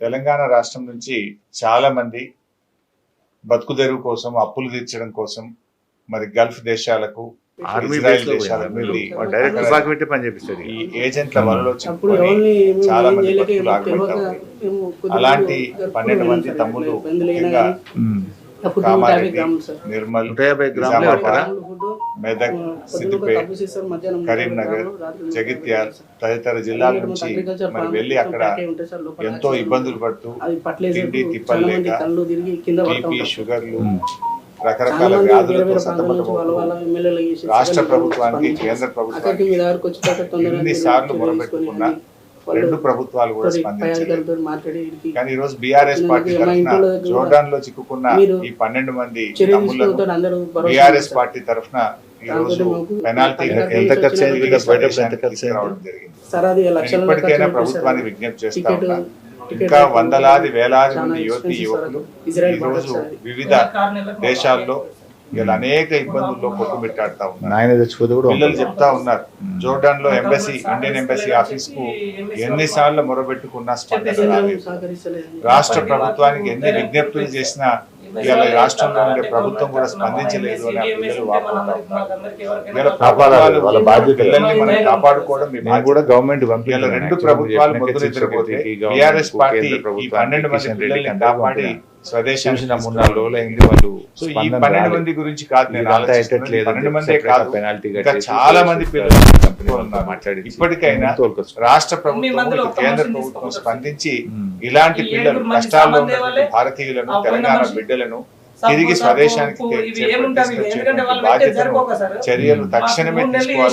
తెలంగాణ రాష్ట్రం నుంచి చాలా మంది బతుకుదెరువు కోసం అప్పులు తీర్చడం కోసం మరి గల్ఫ్ దేశాలకు ఈ ఏజెంట్ల వలలో మేము చాలా మంది బతుకులు కొద్దిగా అలాంటి పన్నెండు మంది. తమ్ముళ్ళు ఇబ్బందులు అయినా ముఖ్యంగా కామారెడ్డి నిర్మల్ నిజామాబాద్, మెదక్ సిద్దిపేట్ కరీంనగర్ జగిత్యాల. తదితర జిల్లాల నుంచి మరి వెళ్ళి అక్కడ ఎంతో ఇబ్బందులు పడుతూ తిండి. తిప్పలు లేక ఉంటారు. షుగర్లు రకరకాల వ్యాధులతో సతమతమవుతూ రాష్ట్ర ప్రభుత్వానికి కేంద్ర ప్రభుత్వానికి ఎన్నిసార్లు మీరు మొరపెట్టుకున్నా రెండు ప్రభుత్వాలు కూడా వీరికి కానీ ఈ రోజు బీఆర్ఎస్ పార్టీ తరఫున జోర్డాన్లో చిక్కుకున్న ఈ పన్నెండు మంది బీఆర్ఎస్. పార్టీ తరఫున పెనాల్టీ ఎంత ఖర్చు అయింది? ఎంత ఖర్చు జరిగింది ఇప్పటికైనా ప్రభుత్వాన్ని. విజ్ఞప్తి చేస్తా టికెట్ ఉన్నా టికెట్ ఇంకా వందలాది వేలాది మంది యువతి యువకులు సార్. ఇజ్రాయెల్ ఈ రోజు బార్డర్ సార్. వివిధ దేశాల్లో ఇలా అనేక ఇబ్బందుల్లో కొట్టుమిట్టాడుతా ఉన్నారు నాయన చచ్చిపోతే కూడా పిల్లలు చెప్తా ఉన్నారు జోర్డాన్లో ఎంబసీ ఇండియన్ ఎంబసీ ఆఫీస్కు ఎన్నిసార్లు మొరబెట్టుకున్నా స్పందన రాలేదు. రాష్ట్ర ప్రభుత్వానికి ఎన్ని విజ్ఞప్తులు చేసినా ఇవాళ రాష్ట్రంలో ఉండే ప్రభుత్వం కూడా స్పందించలేదు అని ఆ పిల్లలు వాపోతా ఉన్నారు ఇవాళ కాపాడాలి, వాళ్ళ బాధ్యత. పిల్లల్ని మనం కాపాడుకోవడం మీ నేను బాధ్యత. కూడా గవర్నమెంట్ రెండు ప్రభుత్వాలు బీఆర్ఎస్ పార్టీ ఈ పన్నెండు మంది పిల్లల్ని కాపాడి మూడు అయింది వాళ్ళు సో ఈ పన్నెండు. మంది గురించి కాదు పన్నెండు మందే కాదు పెనాల్టీ చాలా మంది పిల్లలు. మాట్లాడి ఇప్పటికైనా రాష్ట్ర ప్రభుత్వం కేంద్ర ప్రభుత్వం. స్పందించి. ఇలాంటి పిల్లలు కష్టాల్లో సామాన్య ఉన్న వాళ్ళే, భారతీయులను తెలంగాణ. బిడ్డలను తిరిగి స్వదేశానికి బాధ్యతను. చర్యలు తక్షణమే తీసుకోవాలి